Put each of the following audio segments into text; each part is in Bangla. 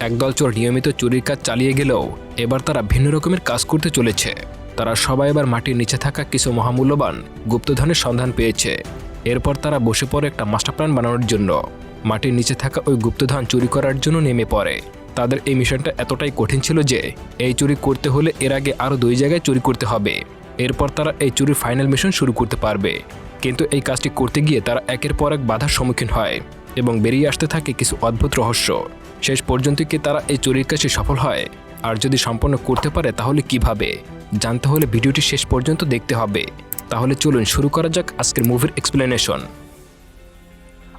একদল চোর নিয়মিত চুরির কাজ চালিয়ে গেলেও এবার তারা ভিন্ন রকমের কাজ করতে চলেছে। তারা সবাই এবার মাটির নিচে থাকা কিছু মহামূল্যবান গুপ্তধনের সন্ধান পেয়েছে। এরপর তারা বসে পড়ে একটা মাস্টার প্ল্যান বানানোর জন্য। মাটির নিচে থাকা ওই গুপ্তধন চুরি করার জন্য নেমে পড়ে। তাদের এই মিশনটা এতটাই কঠিন ছিল যে, এই চুরি করতে হলে এর আগে আরও দুই জায়গায় চুরি করতে হবে। এরপর তারা এই চুরির ফাইনাল মিশন শুরু করতে পারবে। কিন্তু এই কাজটি করতে গিয়ে তারা একের পর এক বাধার সম্মুখীন হয় এবং বেরিয়ে আসতে থাকে কিছু অদ্ভুত রহস্য। শেষ পর্যন্ত কি তারা এই চুরির কাজে সফল হয়? আর যদি সম্পন্ন করতে পারে, তাহলে কীভাবে? জানতে হলে ভিডিওটি শেষ পর্যন্ত দেখতে হবে। তাহলে চলুন শুরু করা যাক আজকের মুভির এক্সপ্লেনেশন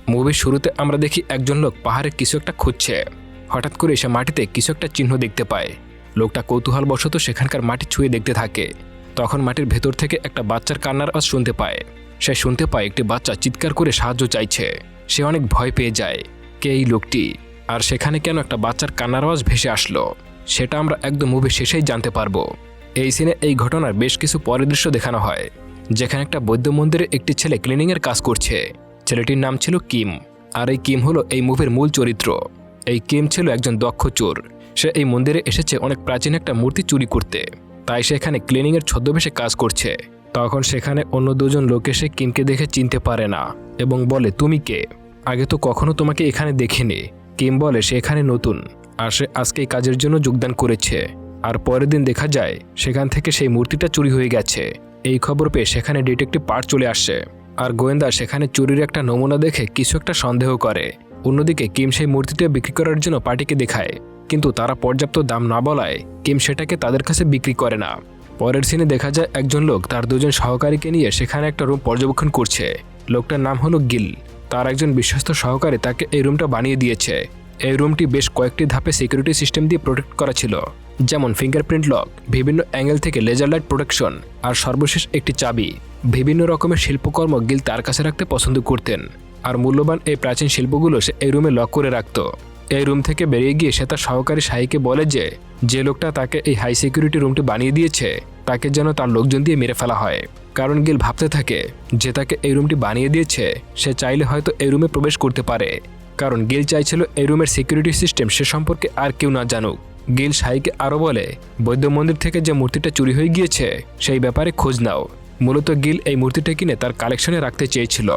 মুভির শুরুতে আমরা দেখি একজন লোক পাহাড়ে কিছু একটা খুঁজছে। হঠাৎ করে সে মাটিতে কিছু একটা চিহ্ন দেখতে পায়। লোকটা কৌতূহলবশত সেখানকার মাটি ছুঁয়ে দেখতে থাকে। তখন মাটির ভেতর থেকে একটা বাচ্চার কান্নার আওয়াজ শুনতে পায়। সে শুনতে পায় একটি বাচ্চা চিৎকার করে সাহায্য চাইছে। সে অনেক ভয় পেয়ে যায়। কে এই লোকটি? আর সেখানে কেন একটা বাচ্চার কান্নার আওয়াজ ভেসে আসলো? সেটা আমরা একদম মুভি শেষেই জানতে পারব। এই সিনে এই ঘটনার বেশ কিছু পরের দৃশ্য দেখানো হয়, যেখানে একটা বৌদ্ধ মন্দিরে একটি ছেলে ক্লিনিংয়ের কাজ করছে। ছেলেটির নাম ছিল কিম, আর এই কিম হলো এই মুভির মূল চরিত্র। এই কিম ছিল একজন দক্ষ চোর। সে এই মন্দিরে এসেছে অনেক প্রাচীন একটা মূর্তি চুরি করতে। তাই সে এখানে ক্লিনিংয়ের ছদ্মবেশে কাজ করছে। তখন সেখানে অন্য দুজন লোক এসে কিমকে দেখে চিনতে পারে না এবং বলে, তুমি কে? আগে তো কখনো তোমাকে এখানে দেখিনি। কিম বলে, সে এখানে নতুন, আর সে আজকে এই কাজের জন্য যোগদান করেছে। আর পরের দিন দেখা যায়, সেখান থেকে সেই মূর্তিটা চুরি হয়ে গেছে। এই খবর পেয়ে সেখানে ডিটেকটিভ পার্ট চলে আসে। আর গোয়েন্দা সেখানে চুরির একটা নমুনা দেখে কিছু একটা সন্দেহ করে। অন্যদিকে কিম সেই মূর্তিটা বিক্রি করার জন্য পার্টিকে দেখায়। কিন্তু তারা পর্যাপ্ত দাম না বলায় কিম সেটাকে তাদের কাছে বিক্রি করে না। পরের সিনে দেখা যায় একজন লোক তার দুজন সহকারীকে নিয়ে সেখানে একটা রুম পর্যবেক্ষণ করছে। লোকটার নাম হলো গিল। তার একজন বিশ্বস্ত সহকারী তাকে এই রুমটা বানিয়ে দিয়েছে। এই রুমটি বেশ কয়েকটি ধাপে সিকিউরিটি সিস্টেম দিয়ে প্রোটেক্ট করা ছিল, যেমন ফিঙ্গারপ্রিন্ট লক বিভিন্ন অ্যাঙ্গেল থেকে লেজার লাইট প্রোটেকশন আর সর্বশেষ একটি চাবি। বিভিন্ন রকমের শিল্পকর্ম গিল তার কাছে রাখতে পছন্দ করতেন, আর মূল্যবান এই প্রাচীন শিল্পগুলো সে এই রুমে লক করে রাখত। এই রুম থেকে বেরিয়ে গিয়ে সে তার সহকারী শাহীকে বলে যে যে লোকটা তাকে এই হাই সিকিউরিটি রুমটি বানিয়ে দিয়েছে তাকে যেন তার লোকজন দিয়ে মেরে ফেলা হয়। কারণ গিল ভাবতে থাকে, যে তাকে এই রুমটি বানিয়ে দিয়েছে, সে চাইলে হয়তো এই রুমে প্রবেশ করতে পারে। কারণ গিল চাইছিল এই রুমের সিকিউরিটি সিস্টেম সে সম্পর্কে আর কেউ না জানুক। গিল সাইকে আরও বলে, বৈদ্য মন্দির থেকে যে মূর্তিটা চুরি হয়ে গিয়েছে, সেই ব্যাপারে খোঁজ নাও। মূলত গিল এই মূর্তিটা কিনে তার কালেকশনে রাখতে চেয়েছিল।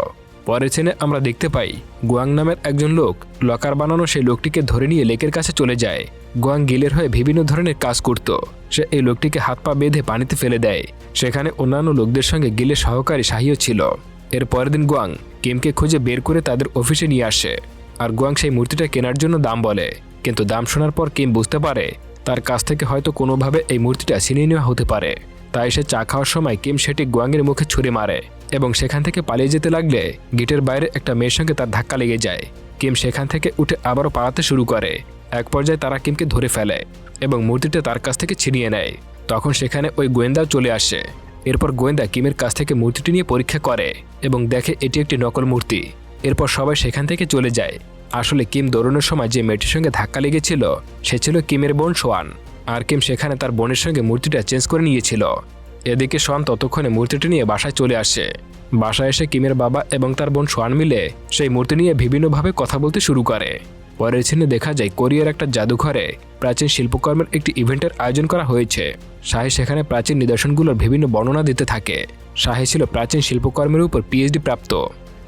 পরের চেনে আমরা দেখতে পাই গুয়াং নামের একজন লোক লকার বানানো সেই লোকটিকে ধরে নিয়ে লেকের কাছে চলে যায়। গুয়াং গিলের হয়ে বিভিন্ন ধরনের কাজ করত। সে এই লোকটিকে হাত পা বেঁধে পানিতে ফেলে দেয়। সেখানে অন্যান্য লোকদের সঙ্গে গিলের সহকারী শাহিও ছিল। এর পরের দিন গুয়াং কিমকে খুঁজে বের করে তাদের অফিসে নিয়ে আসে। আর গুয়াং সেই মূর্তিটা কেনার জন্য দাম বলে। কিন্তু দাম শোনার পর কিম বুঝতে পারে তার কাছ থেকে হয়তো কোনোভাবে এই মূর্তিটা ছিনিয়ে নেওয়া হতে পারে। তাই সে চা খাওয়ার সময় কিম সেটি গুয়াংয়ের মুখে ছুঁড়ে মারে। এবং সেখান থেকে পালিয়ে যেতে লাগলে গেটের বাইরে একটা মেয়ের সঙ্গে তার ধাক্কা লেগে যায়। কিম সেখান থেকে উঠে আবারও পালাতে শুরু করে। এক পর্যায়ে তারা কিমকে ধরে ফেলে এবং মূর্তিটা তার কাছ থেকে ছিনিয়ে নেয়। তখন সেখানে ওই গোয়েন্দাও চলে আসে। এরপর গোয়েন্দা কিমের কাছ থেকে মূর্তিটি নিয়ে পরীক্ষা করে এবং দেখে এটি একটি নকল মূর্তি। এরপর সবাই সেখান থেকে চলে যায়। আসলে কিম দৌড়ানোর সময় যে মেয়েটির সঙ্গে ধাক্কা লেগেছিল, সে ছিল কিমের বোন সোয়ান। আর কিম সেখানে তার বোনের সঙ্গে মূর্তিটা চেঞ্জ করে নিয়েছিল। এদিকে সোয়ান ততক্ষণে মূর্তিটি নিয়ে বাসায় চলে আসে। বাসায় এসে কিমের বাবা এবং তার বোন সোয়ান মিলে সেই মূর্তি নিয়ে বিভিন্নভাবে কথা বলতে শুরু করে। পরের ছিনে দেখা যায় কোরিয়ার একটা জাদুঘরে প্রাচীন শিল্পকর্মের একটি ইভেন্টের আয়োজন করা হয়েছে। শাহী সেখানে প্রাচীন নিদর্শনগুলোর বিভিন্ন বর্ণনা দিতে থাকে। শাহী ছিল প্রাচীন শিল্পকর্মের উপর পিএইচডি প্রাপ্ত।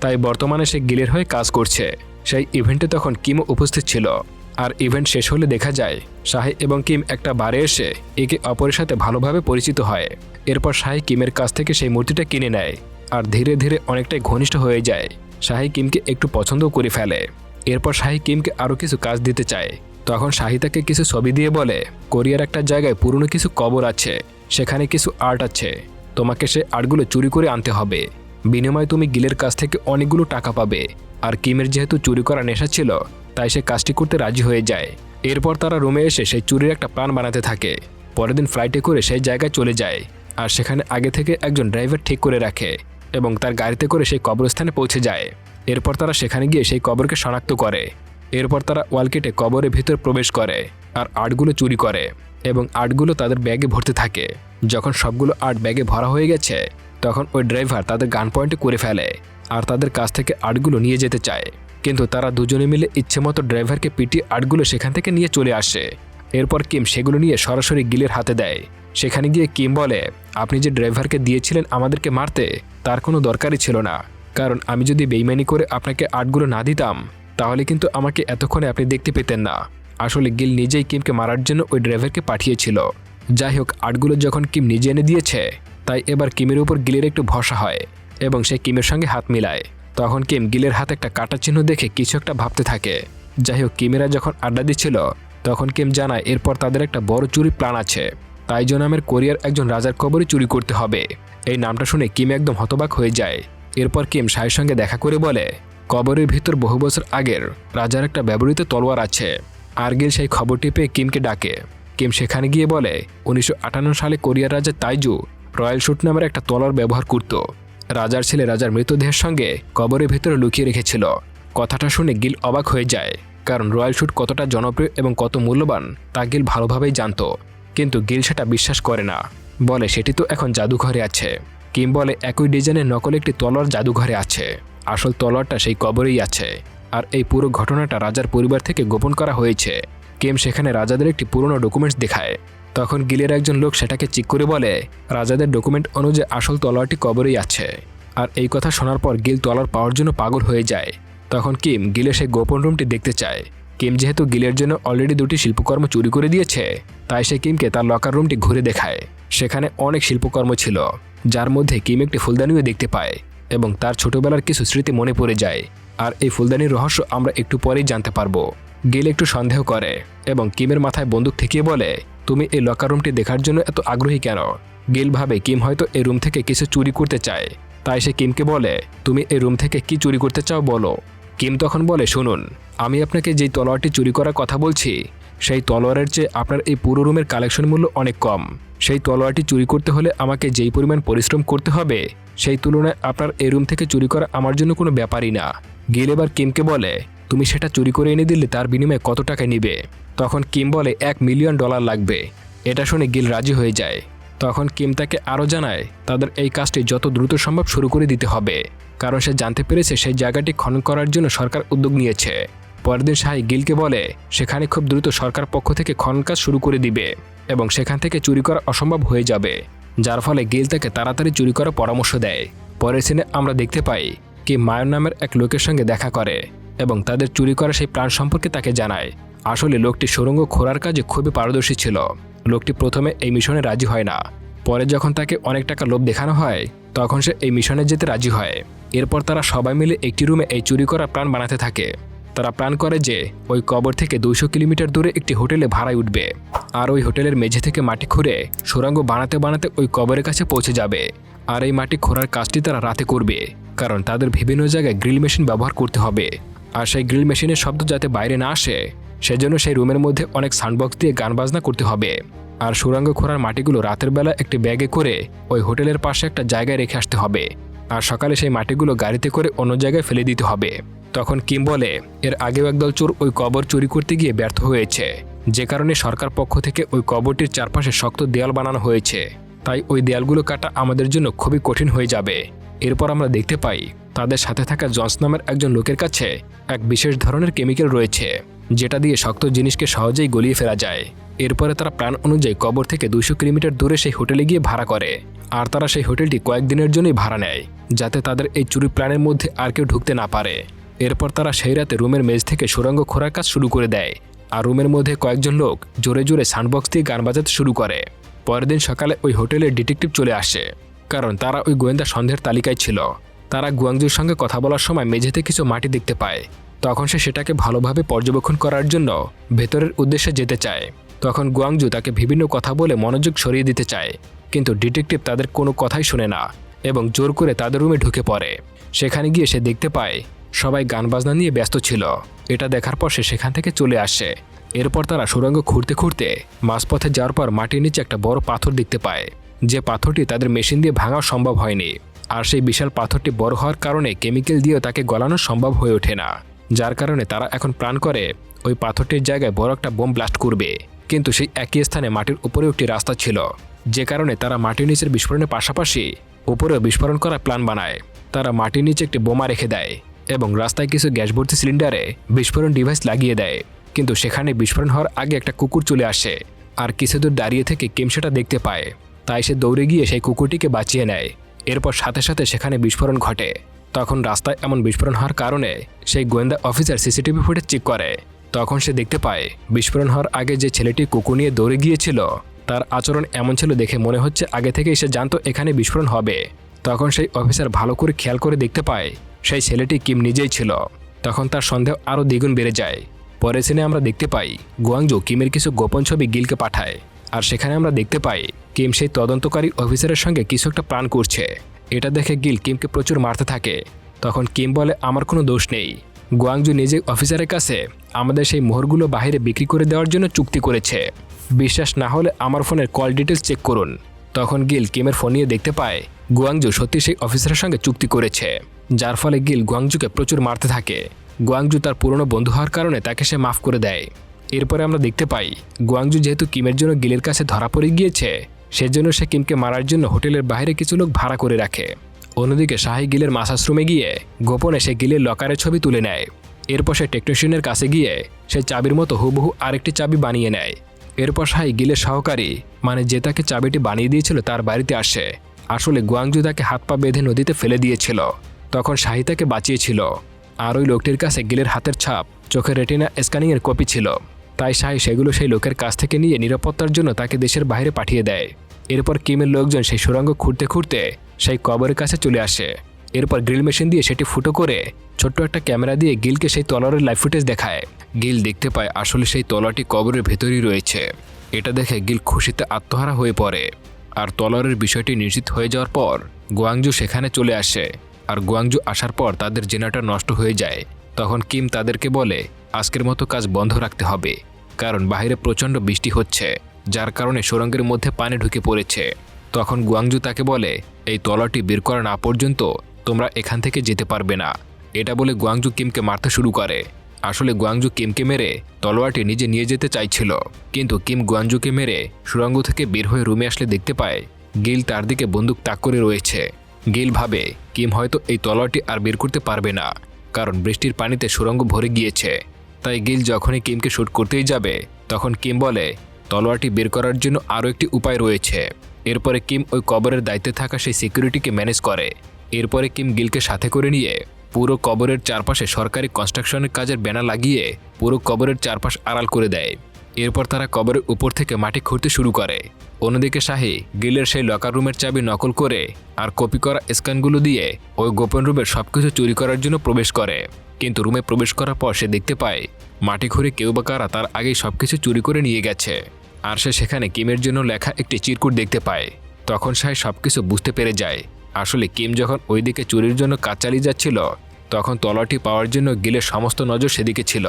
তাই বর্তমানে সে গিলের হয়ে কাজ করছে। সেই ইভেন্টে তখন কিমও উপস্থিত ছিল। আর ইভেন্ট শেষ হলে দেখা যায়, শাহি এবং কিম একটা বারে এসে একে অপরের সাথে ভালোভাবে পরিচিত হয়। এরপর শাহি কিমের কাছ থেকে সেই মূর্তিটা কিনে নেয় আর ধীরে ধীরে অনেকটাই ঘনিষ্ঠ হয়ে যায়। শাহি কিমকে একটু পছন্দও করে ফেলে। এরপর শাহি কিমকে আরও কিছু কাজ দিতে চায়। তখন শাহি তাকে কিছু ছবি দিয়ে বলে, কোরিয়ার একটা জায়গায় পুরনো কিছু কবর আছে, সেখানে কিছু আর্ট আছে। তোমাকে সে আর্টগুলো চুরি করে আনতে হবে। বিনিময়ে তুমি গিলের কাছ থেকে অনেকগুলো টাকা পাবে। আর কিমের যেহেতু চুরি করা নেশা ছিল, তাই সে কাজটি করতে রাজি হয়ে যায়। এরপর তারা রুমে এসে সেই চুরির একটা প্ল্যান বানাতে থাকে। পরের দিন ফ্লাইটে করে সেই জায়গায় চলে যায়। আর সেখানে আগে থেকে একজন ড্রাইভার ঠিক করে রাখে এবং তার গাড়িতে করে সেই কবরস্থানে পৌঁছে যায়। এরপর তারা সেখানে গিয়ে সেই কবরকে শনাক্ত করে। এরপর তারা ওয়াল কেটে কবরের ভিতর প্রবেশ করে আর আর্টগুলো চুরি করে এবং আর্টগুলো তাদের ব্যাগে ভরতে থাকে। যখন সবগুলো আর্ট ব্যাগে ভরা হয়ে গেছে, তখন ওই ড্রাইভার তাদের গান পয়েন্টে করে ফেলে আর তাদের কাছ থেকে আর্টগুলো নিয়ে যেতে চায়। কিন্তু তারা দুজনে মিলে ইচ্ছেমতো ড্রাইভারকে পিটিয়ে আর্টগুলো সেখান থেকে নিয়ে চলে আসে। এরপর কিম সেগুলো নিয়ে সরাসরি গিলের হাতে দেয়। সেখানে গিয়ে কিম বলে আপনি যে ড্রাইভারকে দিয়েছিলেন আমাদেরকে মারতে, তার কোনো দরকারই ছিল না। কারণ আমি যদি বেইমানি করে আপনাকে আটগুলো না দিতাম, তাহলে কিন্তু আমাকে এতক্ষণে আপনি দেখতে পেতেন না। আসলে গিল নিজেই কিমকে মারার জন্য ওই ড্রাইভারকে পাঠিয়েছিল। যাই হোক, আটগুলো যখন কিম নিজে এনে দিয়েছে, তাই এবার কিমের উপর গিলের একটু ভরসা হয় এবং সে কিমের সঙ্গে হাত মিলায়। তখন কিম গিলের হাতে একটা কাটা চিহ্ন দেখে কিছু একটা ভাবতে থাকে। যাই হোক, কিমেরা যখন আড্ডা দিচ্ছিল, তখন কিম জানায় এরপর তাদের একটা বড় চুরি প্ল্যান আছে। তাইজো নামের কোরিয়ার একজন রাজার কবরে চুরি করতে হবে। এই নামটা শুনে কিম একদম হতবাক হয়ে যায়। এরপর কিম সাহের সঙ্গে দেখা করে বলে, কবরের ভিতর বহু বছর আগের রাজার একটা ব্যবহৃত তলোয়ার আছে। আরগিল সেই খবরটি পেয়ে কিমকে ডাকে। কিম সেখানে গিয়ে বলে, উনিশশো আটান্ন সালে কোরিয়ার রাজা তাইজু রয়্যাল শুট নামের একটা তলোয়ার ব্যবহার করত। রাজার ছেলে রাজার মৃতদেহের সঙ্গে কবরের ভেতরে লুকিয়ে রেখেছিল। কথাটা শুনে গিল অবাক হয়ে যায়, কারণ রয়্যাল শুট কতটা জনপ্রিয় এবং কত মূল্যবান তা গিল ভালোভাবেই জানতো। কিন্তু গিল সেটা বিশ্বাস করে না। বলে, সেটি তো এখন জাদুঘরে আছে। কিম বলে, একই ডিজাইনের নকল একটি তলোয়ার জাদুঘরে আছে। আসল তলোয়ারটা সেই কবরেই আছে। আর এই পুরো ঘটনাটা রাজার পরিবার থেকে গোপন করা হয়েছে। কিম সেখানে রাজাদের একটি পুরনো ডকুমেন্টস দেখায়। তখন গিলের একজন লোক সেটাকে চিক করে বলে, রাজাদের ডকুমেন্ট অনুযায়ী আসল তলোয়ারটি কবরেই আছে। আর এই কথা শোনার পর গিল তলোয়ার পাওয়ার জন্য পাগল হয়ে যায়। তখন কিম গিলে সেই গোপন রুমটি দেখতে চায়। কিম যেহেতু গিলের জন্য অলরেডি দুটি শিল্পকর্ম চুরি করে দিয়েছে, তাই সে কিমকে তার লকার রুমটি ঘুরে দেখায়। সেখানে অনেক শিল্পকর্ম ছিল, যার মধ্যে কিম একটি ফুলদানিও দেখতে পায় এবং তার ছোটবেলার কিছু স্মৃতি মনে পড়ে যায়। আর এই ফুলদানির রহস্য আমরা একটু পরেই জানতে পারব। গিল একটু সন্দেহ করে এবং কিমের মাথায় বন্দুক ঠেকিয়ে বলে, তুমি এই লকার রুমটি দেখার জন্য এত আগ্রহী কেন? গিল ভাবে কিম হয়তো এই রুম থেকে কিছু চুরি করতে চায়। তাই সে কিমকে বলে, তুমি এই রুম থেকে কি চুরি করতে চাও বলো। কিম তখন বলে, শুনুন, আমি আপনাকে যেই তলোয়ারটি চুরি করার কথা বলছি, সেই তলোয়ারের চেয়ে আপনার এই পুরো রুমের কালেকশন মূল্য অনেক কম। সেই তলোয়ারটি চুরি করতে হলে আমাকে যেই পরিমাণ পরিশ্রম করতে হবে, সেই তুলনায় আপনার এই রুম থেকে চুরি করা আমার জন্য কোনো ব্যাপারই না। গিল এবার কিমকে বলে, তুমি সেটা চুরি করে এনে দিলে তার বিনিময়ে কত টাকা নিবে? তখন কিম বলে, এক মিলিয়ন ডলার লাগবে। এটা শুনে গিল রাজি হয়ে যায়। তখন কিম তাকে আরও জানায়, তাদের এই কাজটি যত দ্রুত সম্ভব শুরু করে দিতে হবে। কারণ সে জানতে পেরেছে সেই জায়গাটি খনন করার জন্য সরকার উদ্যোগ নিয়েছে। পরের দিন শাহী গিলকে বলে, সেখানে খুব দ্রুত সরকার পক্ষ থেকে খনন কাজ শুরু করে দিবে এবং সেখান থেকে চুরি করা অসম্ভব হয়ে যাবে। যার ফলে গিল তাকে তাড়াতাড়ি চুরি করার পরামর্শ দেয়। পরের সিনে আমরা দেখতে পাই কি মায়ন নামের এক লোকের সঙ্গে দেখা করে এবং তাদের চুরি করা সেই প্রাণ সম্পর্কে তাকে জানায়। আসলে লোকটি সুড়ঙ্গ খোঁড়ার কাজে খুবই পারদর্শী ছিল। লোকটি প্রথমে এই মিশনে রাজি হয় না। পরে যখন তাকে অনেক টাকা লোভ দেখানো হয়, তখন সে এই মিশনে যেতে রাজি হয়। এরপর তারা সবাই মিলে একটি রুমে এই চুরি করা প্ল্যান বানাতে থাকে। তারা প্ল্যান করে যে, ওই কবর থেকে দুইশো কিলোমিটার দূরে একটি হোটেলে ভাড়ায় উঠবে। আর ওই হোটেলের মেঝে থেকে মাটি খুঁড়ে, সুড়ঙ্গ বানাতে বানাতে ওই কবরের কাছে পৌঁছে যাবে। আর এই মাটি খোঁড়ার কাজটি তারা রাতে করবে, কারণ তাদের বিভিন্ন জায়গায় গ্রিল মেশিন ব্যবহার করতে হবে। আর সেই গ্রিল মেশিনের শব্দ যাতে বাইরে না আসে সেজন্য সেই রুমের মধ্যে অনেক সাউন্ডবক্স দিয়ে গান বাজনা করতে হবে। আর সুড়ঙ্গ খোঁড়ার মাটিগুলো রাতের বেলা একটি ব্যাগে করে ওই হোটেলের পাশে একটা জায়গায় রেখে আসতে হবে। আর সকালে সেই মাটিগুলো গাড়িতে করে অন্য জায়গায় ফেলে দিতে হবে। তখন কিম বলে, এর আগেও একদল চোর ওই কবর চুরি করতে গিয়ে ব্যর্থ হয়েছে। যে কারণে সরকার পক্ষ থেকে ওই কবরটির চারপাশে শক্ত দেয়াল বানানো হয়েছে। তাই ওই দেয়ালগুলো কাটা আমাদের জন্য খুবই কঠিন হয়ে যাবে। এরপর আমরা দেখতে পাই, তাদের সাথে থাকা জন্স নামের একজন লোকের কাছে এক বিশেষ ধরনের কেমিক্যাল রয়েছে। যেটা দিয়ে শক্ত জিনিসকে সহজেই গলিয়ে ফেলা যায়। এরপরে তারা প্রাণ অনুযায়ী কবর থেকে দুশো কিলোমিটার দূরে সেই হোটেলে গিয়ে ভাড়া করে। আর তারা সেই হোটেলটি কয়েকদিনের জন্যই ভাড়া নেয়, যাতে তাদের এই চুরি প্রাণের মধ্যে আর কেউ ঢুকতে না পারে। এরপর তারা সেই রাতে রুমের মেজ থেকে সুরঙ্গ খোঁড়ার কাজ শুরু করে দেয়, আর রুমের মধ্যে কয়েকজন লোক জোরে জোরে সাউন্ডবক্স দিয়ে গান বাজাতে শুরু করে। পরের দিন সকালে ওই হোটেলের ডিটেকটিভ চলে আসে, কারণ তারা ওই গোয়েন্দা সন্দেহের তালিকায় ছিল। তারা গুয়াংজুর সঙ্গে কথা বলার সময় মেঝেতে কিছু মাটি দেখতে পায়। তখন সে সেটাকে ভালোভাবে পর্যবেক্ষণ করার জন্য ভেতরের উদ্দেশ্যে যেতে চায়। তখন গুয়াংজু তাকে বিভিন্ন কথা বলে মনোযোগ সরিয়ে দিতে চায়, কিন্তু ডিটেকটিভ তাদের কোনো কথাই শুনে না এবং জোর করে তাদের রুমে ঢুকে পড়ে। সেখানে গিয়ে সে দেখতে পায়, সবাই গান বাজনা নিয়ে ব্যস্ত ছিল। এটা দেখার পর সে সেখান থেকে চলে আসে। এরপর তারা সুরঙ্গ খুঁড়তে খুঁড়তে মাঝপথে যাওয়ার পর মাটির নিচে একটা বড় পাথর দেখতে পায়। যে পাথরটি তাদের মেশিন দিয়ে ভাঙা সম্ভব হয়নি, আর সেই বিশাল পাথরটি বড় হওয়ার কারণে কেমিক্যাল দিয়েও তাকে গলানো সম্ভব হয়ে ওঠে না। যার কারণে তারা এখন প্ল্যান করে, ওই পাথরটির জায়গায় বড় একটা বোম ব্লাস্ট করবে। কিন্তু সেই একই স্থানে মাটির উপরেও একটি রাস্তা ছিল। যে কারণে তারা মাটির নিচের বিস্ফোরণের পাশাপাশি উপরেও বিস্ফোরণ করার প্ল্যান বানায়। তারা মাটির নিচে একটি বোমা রেখে দেয় এবং রাস্তায় কিছু গ্যাস ভর্তি সিলিন্ডারে বিস্ফোরণ ডিভাইস লাগিয়ে দেয়। কিন্তু সেখানে বিস্ফোরণ হওয়ার আগে একটা কুকুর চলে আসে আর কিছু দূর দাঁড়িয়ে থেকে কিম সেটা দেখতে পায়। তাই সে দৌড়ে গিয়ে সেই কুকুরটিকে বাঁচিয়ে নেয়। এরপর সাথে সাথে সেখানে বিস্ফোরণ ঘটে। তখন রাস্তায় এমন বিস্ফোরণ হওয়ার কারণে সেই গোয়েন্দা অফিসার সিসিটিভি ফুটেজ চেক করে। তখন সে দেখতে পায়, বিস্ফোরণ হওয়ার আগে যে ছেলেটি কুকুর নিয়ে দৌড়ে গিয়েছিল, তার আচরণ এমন ছিল দেখে মনে হচ্ছে আগে থেকেই সে জানতো এখানে বিস্ফোরণ হবে। তখন সেই অফিসার ভালো করে খেয়াল করে দেখতে পায়, সেই ছেলেটি কিম নিজেই ছিল। তখন তার সন্দেহ আরও দ্বিগুণ বেড়ে যায়। পরে সিনে আমরা দেখতে পাই, গুয়াংজু কিমের কিছু গোপন ছবি গিলকে পাঠায়। আর সেখানে আমরা দেখতে পাই, কিম সেই তদন্তকারী অফিসারের সঙ্গে কিছু একটা প্ল্যান করছে। এটা দেখে গিল কিমকে প্রচুর মারতে থাকে। তখন কিম বলে, আমার কোনো দোষ নেই। গুয়াংজু নিজে অফিসারের কাছে আমাদের সেই মোহরগুলো বাইরে বিক্রি করে দেওয়ার জন্য চুক্তি করেছে। বিশ্বাস না হলে আমার ফোনের কল ডিটেলস চেক করুন। তখন গিল কিমের ফোন নিয়ে দেখতে পায়, গুয়াংজু সত্যি সেই অফিসারের সঙ্গে চুক্তি করেছে, যার ফলে গিল গুয়াংজুকে প্রচুর মারতে থাকে। গুয়াংজু তার পুরনো বন্ধু হওয়ার কারণে তাকে সে মাফ করে দেয়। এরপরে আমরা দেখতে পাই, গুয়াংজু যেহেতু কিমের জন্য গিলের কাছে ধরা পড়ে গিয়েছে সেজন্য সে কিমকে মারার জন্য হোটেলের বাইরে কিছু লোক ভাড়া করে রাখে। অন্যদিকে শাহি গিলের মাসাশ্রমে গিয়ে গোপনে সে গিলের লকারের ছবি তুলে নেয়। এরপর সে টেকনিশিয়ানের কাছে গিয়ে সে চাবির মতো হুবহু আরেকটি চাবি বানিয়ে নেয়। এরপর শাহি গিলের সহকারী মানে যে তাকে চাবিটি বানিয়ে দিয়েছিল, তার বাড়িতে আসে। আসলে গুয়াংজু তাকে হাত পা বেঁধে নদীতে ফেলে দিয়েছিল। তখন শাহি তাকে বাঁচিয়েছিল। আর ওই লোকটির কাছে গিলের হাতের ছাপ, চোখের রেটিনা স্ক্যানিংয়ের কপি ছিল। তাই শাহি সেগুলো সেই লোকের কাছ থেকে নিয়ে নিরাপত্তার জন্য তাকে দেশের বাইরে পাঠিয়ে দেয়। এরপর কিমের লোকজন সেই সুড়ঙ্গ খুঁড়তে খুঁড়তে সেই কবরের কাছে চলে আসে। এরপর গ্রিল মেশিন দিয়ে সেটি ফুটো করে ছোট্ট একটা ক্যামেরা দিয়ে গিলকে সেই তলোয়ারের লাইভ ফুটেজ দেখায়। গিল দেখতে পায় আসলে সেই তলাটি কবরের ভেতরেই রয়েছে। এটা দেখে গিল খুশিতে আত্মহারা হয়ে পড়ে। আর তলোয়ারের বিষয়টি নিশ্চিত হয়ে যাওয়ার পর গোয়াংজু সেখানে চলে আসে। আর গোয়াংজু আসার পর তাদের জেনারেটর নষ্ট হয়ে যায়। তখন কিম তাদেরকে বলে আজকের মতো কাজ বন্ধ রাখতে হবে, কারণ বাইরে প্রচণ্ড বৃষ্টি হচ্ছে, যার কারণে সুরঙ্গের মধ্যে পানি ঢুকে পড়েছে। তখন গুয়াংজু তাকে বলে, এই তলাটি বের করা না পর্যন্ত তোমরা এখান থেকে যেতে পারবে না। এটা বলে গুয়াংজু কিমকে মারতে শুরু করে। আসলে গুয়াংজু কিমকে মেরে তলোয়ারটি নিজে নিয়ে যেতে চাইছিল, কিন্তু কিম গুয়াংজুকে মেরে সুরঙ্গ থেকে বের হয়ে রুমে আসলে দেখতে পায়, গিল তার দিকে বন্দুক তাক করে রয়েছে। গিল ভাবে, কিম হয়তো এই তলোয়ারটি আর বের করতে পারবে না, কারণ বৃষ্টির পানিতে সুরঙ্গ ভরে গিয়েছে। তাই গিল যখনই কিমকে শ্যুট করতেই যাবে, তখন কিম বলে, তলোয়ারটি বের করার জন্য আরও একটি উপায় রয়েছে। এরপরে কিম ওই কবরের দায়িত্বে থাকা সেই সিকিউরিটিকে ম্যানেজ করে। এরপরে কিম গিলকে সাথে করে নিয়ে পুরো কবরের চারপাশে সরকারি কনস্ট্রাকশনের কাজের ব্যানার লাগিয়ে পুরো কবরের চারপাশ আড়াল করে দেয়। এরপর তারা কবরের উপর থেকে মাটি খুঁড়তে শুরু করে। অন্যদিকে শাহি গিলের সেই লকার রুমের চাবি নকল করে আর কপি করা স্ক্যানগুলো দিয়ে ওই গোপন রুমের সবকিছু চুরি করার জন্য প্রবেশ করে। কিন্তু রুমে প্রবেশ করার পর সে দেখতে পায়, মাটি খুঁড়ে কেউ বা কারা তার আগেই সব কিছু চুরি করে নিয়ে গেছে। আর সে সেখানে কিমের জন্য লেখা একটি চিরকুট দেখতে পায়। তখন সাই সবকিছু বুঝতে পেরে যায়। আসলে কিম যখন ওইদিকে চুরির জন্য কাজ চালিয়ে যাচ্ছিল, তখন তলাটি পাওয়ার জন্য গিলের সমস্ত নজর সেদিকে ছিল।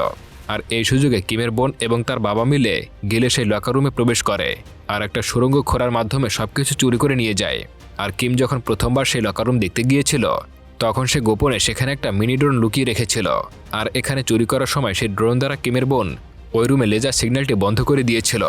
আর এই সুযোগে কিমের বোন এবং তার বাবা মিলে গিলে সেই লকার রুমে প্রবেশ করে। আর একটা সুরঙ্গ খোঁড়ার মাধ্যমে সব কিছু চুরি করে নিয়ে যায়। আর কিম যখন প্রথমবার সেই লকার রুম দেখতে গিয়েছিল তখন সে গোপনে সেখানে একটা মিনি ড্রোন লুকিয়ে রেখেছিল। আর এখানে চুরি করার সময় সে ড্রোন দ্বারা কিমের বোন ওই রুমে লেজার সিগন্যালটি বন্ধ করে দিয়েছিল।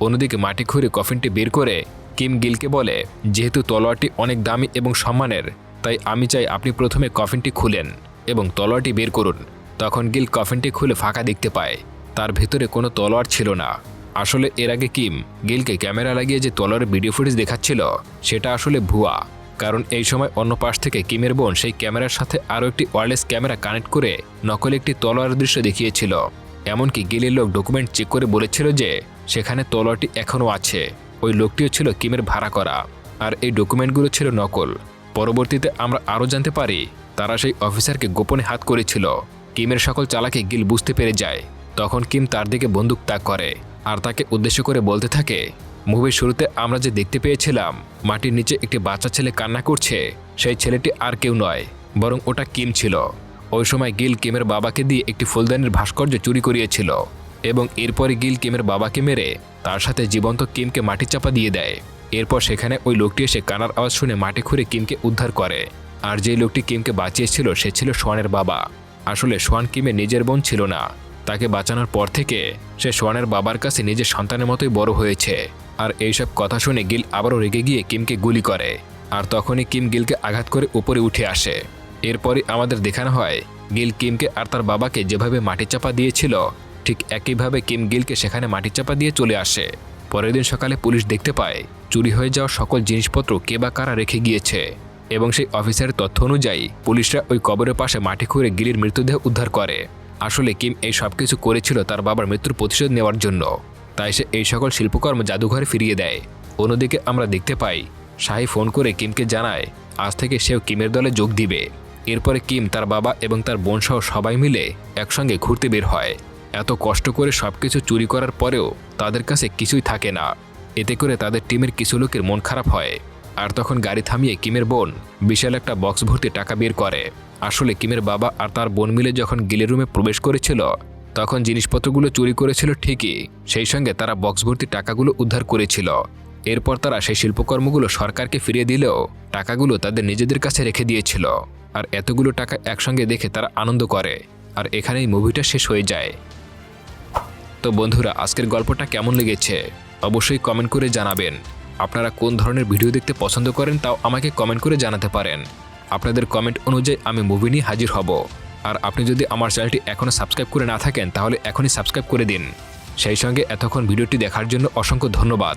অন্যদিকে মাটি খুঁড়ে কফিনটি বের করে কিম গিলকে বলে, যেহেতু তলোয়ারটি অনেক দামি এবং সম্মানের, তাই আমি চাই আপনি প্রথমে কফিনটি খুলেন এবং তলোয়ারটি বের করুন। তখন গিল কফিনটি খুলে ফাঁকা দেখতে পায়। তার ভেতরে কোনো তলোয়ার ছিল না। আসলে এর আগে কিম গিলকে ক্যামেরা লাগিয়ে যে তলোয়ারের ভিডিও ফুটেজ দেখাচ্ছিল, সেটা আসলে ভুয়া। কারণ এই সময় অন্য পাশ থেকে কিমের বোন সেই ক্যামেরার সাথে আরও একটি ওয়ারলেস ক্যামেরা কানেক্ট করে নকল একটি তলোয়ারের দৃশ্য দেখিয়েছিল। এমনকি গিলের লোক ডকুমেন্ট চেক করে বলেছিল যে, সেখানে তলোয়ারটি এখনও আছে। ওই লোকটিও ছিল কিমের ভাড়া করা। আর এই ডকুমেন্টগুলো ছিল নকল। পরবর্তীতে আমরা আরও জানতে পারি, তারা সেই অফিসারকে গোপনে হাত করেছিল। কিমের সকল চালাকে গিল বুঝতে পেরে যায়। তখন কিম তার দিকে বন্দুক তাক করে। আর তাকে উদ্দেশ্য করে বলতে থাকে মুভির শুরুতে আমরা যে দেখতে পেয়েছিলাম, মাটির নিচে একটি বাচ্চা ছেলে কান্না করছে, সেই ছেলেটি আর কেউ নয়, বরং ওটা কিম ছিল। ওই সময় গিল কিমের বাবাকে দিয়ে একটি ফুলদানির ভাস্কর্য চুরি করিয়েছিল এবং এরপরে গিল কিমের বাবাকে মেরে তার সাথে জীবন্ত কিমকে মাটি চাপা দিয়ে দেয়। এরপর সেখানে ওই লোকটি এসে কানার আওয়াজ শুনে মাটি খুঁড়ে কিমকে উদ্ধার করে। আর যে লোকটি কিমকে বাঁচিয়েছিল, সে ছিল সোয়ানের বাবা। আসলে সোয়ান কিমের নিজের বোন ছিল না। তাকে বাঁচানোর পর থেকে সে সোয়ানের বাবার কাছে নিজের সন্তানের মতোই বড় হয়েছে। আর এইসব কথা শুনে গিল আবারও রেগে গিয়ে কিমকে গুলি করে। আর তখনই কিম গিলকে আঘাত করে উপরে উঠে আসে। এরপরই আমাদের দেখানো হয়, গিল কিমকে আর তার বাবাকে যেভাবে মাটি চাপা দিয়েছিল, ঠিক একইভাবে কিম গিলকে সেখানে মাটি চাপা দিয়ে চলে আসে। পরের দিন সকালে পুলিশ দেখতে পায়, চুরি হয়ে যাওয়া সকল জিনিসপত্র কে বা কারা রেখে গিয়েছে। এবং সেই অফিসারের তথ্য অনুযায়ী পুলিশরা ওই কবরের পাশে মাটি খুঁড়ে গিলির মৃতদেহ উদ্ধার করে। আসলে কিম এই সব কিছু করেছিল তার বাবার মৃত্যুর প্রতিশোধ নেওয়ার জন্য। তাই সে এই সকল শিল্পকর্ম জাদুঘরে ফিরিয়ে দেয়। অন্যদিকে আমরা দেখতে পাই, শাহি ফোন করে কিমকে জানায়, আজ থেকে সেও কিমের দলে যোগ দিবে। এরপরে কিম তার বাবা এবং তার বোন সহ সবাই মিলে একসঙ্গে ঘুরতে বের হয়। এত কষ্ট করে সব কিছু চুরি করার পরেও তাদের কাছে কিছুই থাকে না। এতে করে তাদের টিমের কিছু লোকের মন খারাপ হয়। আর তখন গাড়ি থামিয়ে কিমের বোন বিশাল একটা বক্স ভর্তি টাকা বের করে। আসলে কিমের বাবা আর তার বোন মিলে যখন গিলের রুমে প্রবেশ করেছিল তখন জিনিসপত্রগুলো চুরি করেছিল ঠিকই, সেই সঙ্গে তারা বক্স ভর্তি টাকাগুলো উদ্ধার করেছিল। এরপর তারা সেই শিল্পকর্মগুলো সরকারকে ফিরিয়ে দিলেও টাকাগুলো তাদের নিজেদের কাছে রেখে দিয়েছিল। আর এতগুলো টাকা একসঙ্গে দেখে তারা আনন্দ করে, আর এখানেই মুভিটা শেষ হয়ে যায়। তো বন্ধুরা, আজকের গল্পটা কেমন লেগেছে? অবশ্যই কমেন্ট করে জানাবেন। আপনারা কোন ধরনের ভিডিও দেখতে পছন্দ করেন তাও আমাকে কমেন্ট করে জানাতে পারেন। আপনাদের কমেন্ট অনুযায়ী আমি মুভি নিয়ে হাজির হব। আর আপনি যদি আমার চ্যানেলটি এখনও সাবস্ক্রাইব করে না থাকেন, তাহলে এখনই সাবস্ক্রাইব করে দিন। সেই সঙ্গে এতক্ষণ ভিডিওটি দেখার জন্য অসংখ্য ধন্যবাদ।